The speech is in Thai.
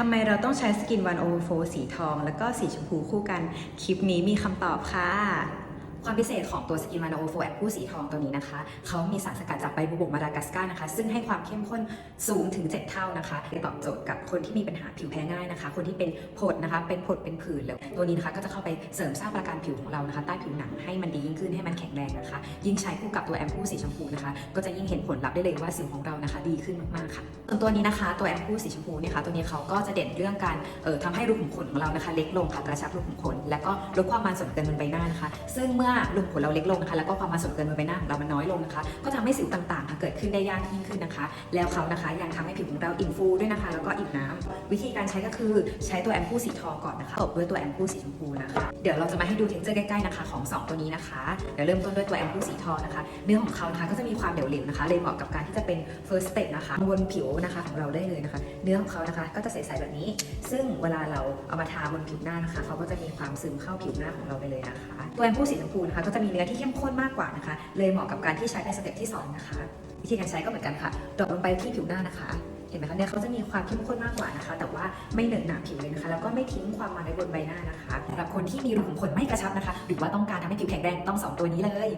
ทำไมเราต้องใช้สกินวันโอเวอร์โฟสีทอง แล้วก็สีชมพูคู่กัน คลิปนี้มีคำตอบค่ะ ความพิเศษของตัวสกินมาโนโอโฟแอปผู้สีทองตัวนี้นะคะ เขามีสารสกัดจากใบบุบกมาดากัสการ์นะคะ ซึ่งให้ความเข้มข้นสูงถึง 7 เท่านะคะตอบโจทย์กับคนที่มีปัญหาผิวแพ้ง่ายนะคะ คนที่เป็นผดนะคะ เป็นผดเป็นผื่นแล้วตัวนี้นะคะก็จะเข้าไปเสริมสร้างประการผิวของเรานะคะ ใต้ผิวหนังให้มันดียิ่งขึ้นให้มันแข็งแรงนะคะ ยิ่งใช้คู่กับตัวแอมพูสีชมพูนะคะ ก็จะยิ่งเห็นผลลัพธ์ได้เลยว่าสิวของเรานะคะ ดีขึ้นมากๆค่ะส่วนตัวนี้นะคะ ตัวแอมพูสีชมพูเนี่ยค่ะตัวนี้เขาก็จะเด่นเรื่องการเอ่อทำให้รูขุมขนของเรานะคะ เล็กลงค่ะกระชับรูขุมขน และก็ลดความมันส่วนเกินบนใบหน้านะคะ ซึ่งเมื่อรูขุมขนเราเล็กลงนะคะ แล้วก็ความมันส่วนเกินบนใบหน้าของเรามันน้อยลงนะคะ ก็ทำให้สิวต่างๆ เกิดขึ้นได้ยากยิ่งขึ้นนะคะ แล้วเขานะคะยังทำให้ผิวของเราอิ่มฟูด้วยนะคะ แล้วก็อิ่มน้ำวิธีการใช้ก็คือใช้ตัวแอมพูสีทองก่อนนะคะตบด้วยตัวแอมพูสีชมพูนะคะ เดี๋ยวเราจะมาให้ดูเท็กเจอร์ใกล้ๆนะคะของสองตัวนี้นะคะ เดี๋ยวเริ่มต้นด้วยตัวแอมพูสีทองนะคะ เนื้อของเขานะคะก็จะมีความเหลวๆนะคะ เลยเหมาะกับการที่จะเป็น first step นะคะบนผิวนะคะของเราได้เลยนะคะ เนื้อของเขานะคะก็จะใสๆแบบนี้ ซึ่งเวลาเราเอามาทาบนผิวหน้านะคะ เขาก็จะมีความซึมเข้าผิวหน้าของเราไปเลยนะคะ ตัวแอมพูสีชมพูนะคะ ก็จะมีเนื้อที่เข้มข้นมากกว่านะคะ เลยเหมาะกับการที่ใช้ในสเต็ปที่สองนะคะ วิธีการใช้ก็เหมือนกันค่ะดรอปลงไปที่ผิวหน้านะคะ เห็นไหมคะเนี่ยเขาจะมีความเข้มข้นมากกว่านะคะ แต่ว่าไม่เหนอะหนาผิวเลยนะคะ แล้วก็ไม่ทิ้งความมันไว้บนใบหน้านะคะสำหรับคนที่มีรูขุมขนไม่กระชับนะคะ หรือว่าต้องการทำให้ผิวแข็งแรงต้องสองตัวนี้เลย